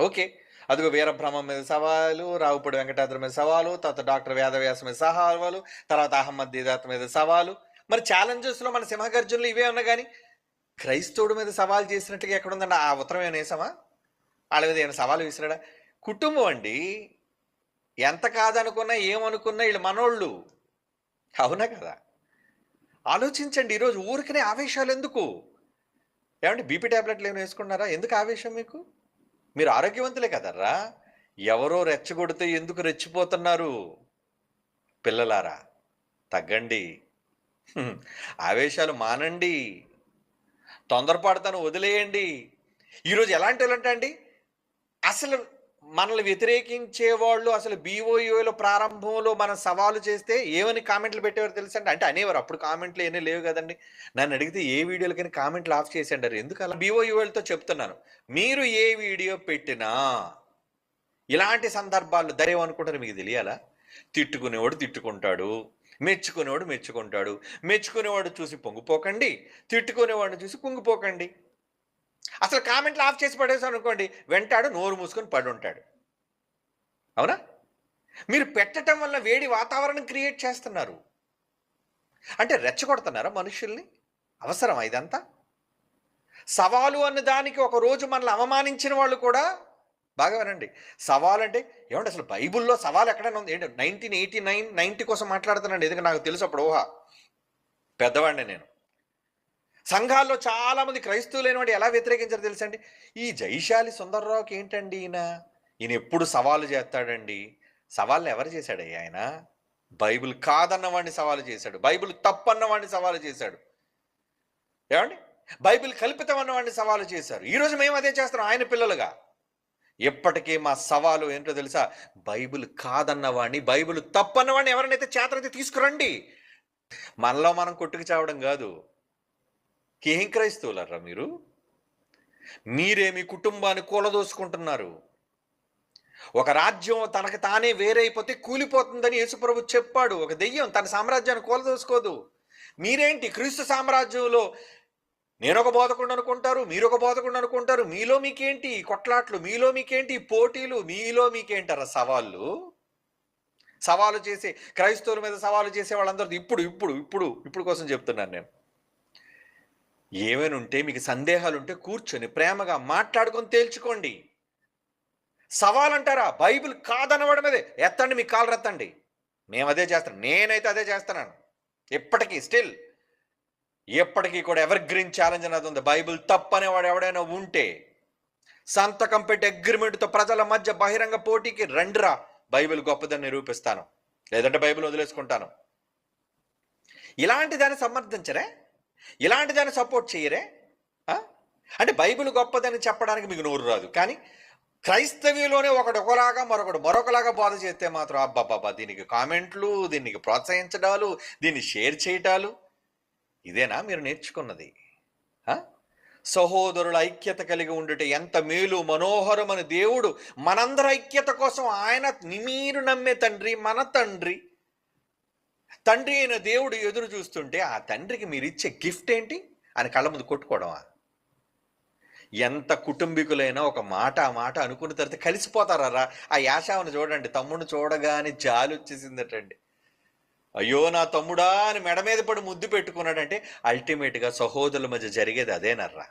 Okay. అదిగో వీరబ్రహ్మ మీద సవాలు రావుపూడి వెంకటాద్రి మీద సవాలు తర్వాత డాక్టర్ వేదవ్యాస మీద సవాలు తర్వాత అహ్మద్ దీదాత్ మీద సవాలు. మరి ఛాలెంజెస్లో మన సింహగర్జునులు ఇవే ఉన్నా కానీ క్రైస్తవుడి మీద సవాల్ చేసినట్టుగా ఎక్కడ ఉందండి ఆ ఉత్తరం ఏమైనా వేసామా? వాళ్ళ మీద ఏమైనా సవాలు విసిరాడా కుటుంబం అండి ఎంత కాదనుకున్నా ఏమనుకున్నా వీళ్ళు మనోళ్ళు. అవునా కదా? ఆలోచించండి ఈరోజు ఊరికనే ఆవేశాలు ఎందుకు? ఏమంటే బీపీ ట్యాబ్లెట్లు ఏమైనా వేసుకున్నారా? ఎందుకు ఆవేశం మీకు? మీరు ఆరోగ్యవంతులే కదర్రా. ఎవరో రెచ్చగొడితే ఎందుకు రెచ్చిపోతున్నారు? పిల్లలారా తగ్గండి. ఆవేశాలు మానండి. తొందరపడతాను వదిలేయండి. ఈరోజు ఎలాంటి వాళ్ళంటే అండి? అసలు మనల్ని వ్యతిరేకించే వాళ్ళు అసలు బీఓఈలో ప్రారంభంలో మనం సవాలు చేస్తే ఏమని కామెంట్లు పెట్టేవారు తెలుసు అండి? అంటే అనేవారు అప్పుడు కామెంట్లు ఏమీ లేవు కదండి. నన్ను అడిగితే ఏ వీడియోలకైనా కామెంట్లు ఆఫ్ చేసేయండి. ఎందుకు అలా? బీఓయూఎల్తో చెప్తున్నాను. మీరు ఏ వీడియో పెట్టినా ఇలాంటి సందర్భాల్లో ధైర్యం అనుకుంటారు మీకు తెలియాలా? తిట్టుకునేవాడు తిట్టుకుంటాడు మెచ్చుకునేవాడు మెచ్చుకుంటాడు మెచ్చుకునేవాడు చూసి పొంగిపోకండి తిట్టుకునేవాడిని చూసి కుంగిపోకండి అసలు కామెంట్లు ఆఫ్ చేసి పడేసాం అనుకోండి వెంటాడు నోరు మూసుకొని పడి ఉంటాడు. అవునా? మీరు పెట్టడం వల్ల వేడి వాతావరణం క్రియేట్ చేస్తున్నారు. అంటే రెచ్చగొడుతున్నారా మనుషుల్ని? అవసరం ఇదంతా? సవాలు అన్న దానికి ఒక రోజు మనల్ని అవమానించిన వాళ్ళు కూడా బాగా వినండి. సవాల్ అంటే ఏమంటే అసలు బైబిల్లో సవాల్ ఎక్కడైనా ఉంది? ఏంటి? నైన్టీన్ ఎయిటీ నైన్ నైన్టీ కోసం మాట్లాడుతున్నాను ఎందుకంటే నాకు తెలుసు అప్పుడు ఊహ. పెద్దవాడిని నేను. సంఘాల్లో చాలామంది క్రైస్తవులైన వాడు ఎలా వ్యతిరేకించారు తెలుసండి? ఈ జైశాలి సుందర్రావుకి ఏంటండి ఈయన? ఈయన ఎప్పుడు సవాలు చేస్తాడండి? సవాళ్ళని ఎవరు చేశాడయ్యా ఆయన? బైబిల్ కాదన్న వాడిని సవాలు చేశాడు. బైబిల్ తప్పన్న వాడిని సవాలు చేశాడు. ఏమండి? బైబిల్ కల్పితం అన్న వాడిని సవాలు చేశారు. ఈరోజు మేము అదే చేస్తున్నాం ఆయన పిల్లలుగా. ఎప్పటికీ మా సవాలు ఏంటో తెలుసా? బైబిల్ కాదన్నవాడిని బైబిల్ తప్పన్న వాడిని ఎవరినైతే చేతనైతే తీసుకురండి. మనలో మనం కొట్టుకు చావడం కాదు. ఏం క్రైస్తవులరా మీరు? మీరే మీ కుటుంబాన్ని కూలదోసుకుంటున్నారు? ఒక రాజ్యం తనకు తానే వేరైపోతే కూలిపోతుందని యేసుప్రభు చెప్పాడు. ఒక దెయ్యం తన సామ్రాజ్యాన్ని కూలదోసుకోదు. మీరేంటి? క్రీస్తు సామ్రాజ్యంలో నేను ఒక బోధకుండా అనుకుంటారు మీరు ఒక బోధకుండా అనుకుంటారు. మీలో మీకేంటి కొట్లాట్లు? మీలో మీకేంటి పోటీలు? మీలో మీకేంటారా సవాళ్ళు? సవాలు చేసే క్రైస్తవుల మీద సవాలు చేసే వాళ్ళందరూ ఇప్పుడు ఇప్పుడు ఇప్పుడు ఇప్పుడు కోసం చెప్తున్నాను నేను. ఏమైనా ఉంటే మీకు సందేహాలు ఉంటే కూర్చొని ప్రేమగా మాట్లాడుకొని తేల్చుకోండి. సవాల్ అంటారా బైబిల్ కాదనవడమదే ఎత్తండి మీ కాలు రెత్తండి. మేము అదే చేస్తాం నేనైతే అదే చేస్తున్నాను. ఎప్పటికీ స్టిల్. ఎప్పటికీ కూడా ఎవర్ గ్రీన్ ఛాలెంజ్ అనేది ఉంది. బైబిల్ తప్పనేవాడు ఎవడైనా ఉంటే సంతకం పెట్టి అగ్రిమెంట్తో ప్రజల మధ్య బహిరంగ పోటీకి రండిరా. బైబిల్ గొప్పదని నిరూపిస్తాను. లేదంటే బైబిల్ వదిలేసుకుంటాను. ఇలాంటి దాన్ని సమర్థించరే? ఇలాంటి దాన్ని సపోర్ట్ చేయరే? అంటే బైబిల్ గొప్పదని చెప్పడానికి మీకు నోరు రాదు. కానీ క్రైస్తవ్యంలోనే ఒకడు ఒకలాగా మరొకడు మరొకలాగా బోధ చేస్తే మాత్రం అబ్బాబ్బా దీనికి కామెంట్లు దీనికి ప్రోత్సహించడాలు దీన్ని షేర్ చేయటాలు ఇదేనా మీరు నేర్చుకున్నది? సహోదరుల ఐక్యత కలిగి ఉండుట ఎంత మేలు మనోహరమని దేవుడు మనందరి ఐక్యత కోసం ఆయన మీరు నమ్మే తండ్రి మన తండ్రి తండ్రి అయిన దేవుడు ఎదురు చూస్తుంటే ఆ తండ్రికి మీరు ఇచ్చే గిఫ్ట్ ఏంటి? అని కళ్ళ ముందు కొట్టుకోవడమా? ఎంత కుటుంబీకులైనా ఒక మాట ఆ మాట అనుకున్న తర్వాత కలిసిపోతారా ఆ యాశావని చూడండి తమ్ముడు చూడగానే జాలి వచ్చేసిందటండి. అయ్యో నా తమ్ముడా అని మెడ మీద పడి ముద్దు పెట్టుకున్నాడంటే అల్టిమేట్గా సహోదరుల మధ్య జరిగేది అదేనర్రా.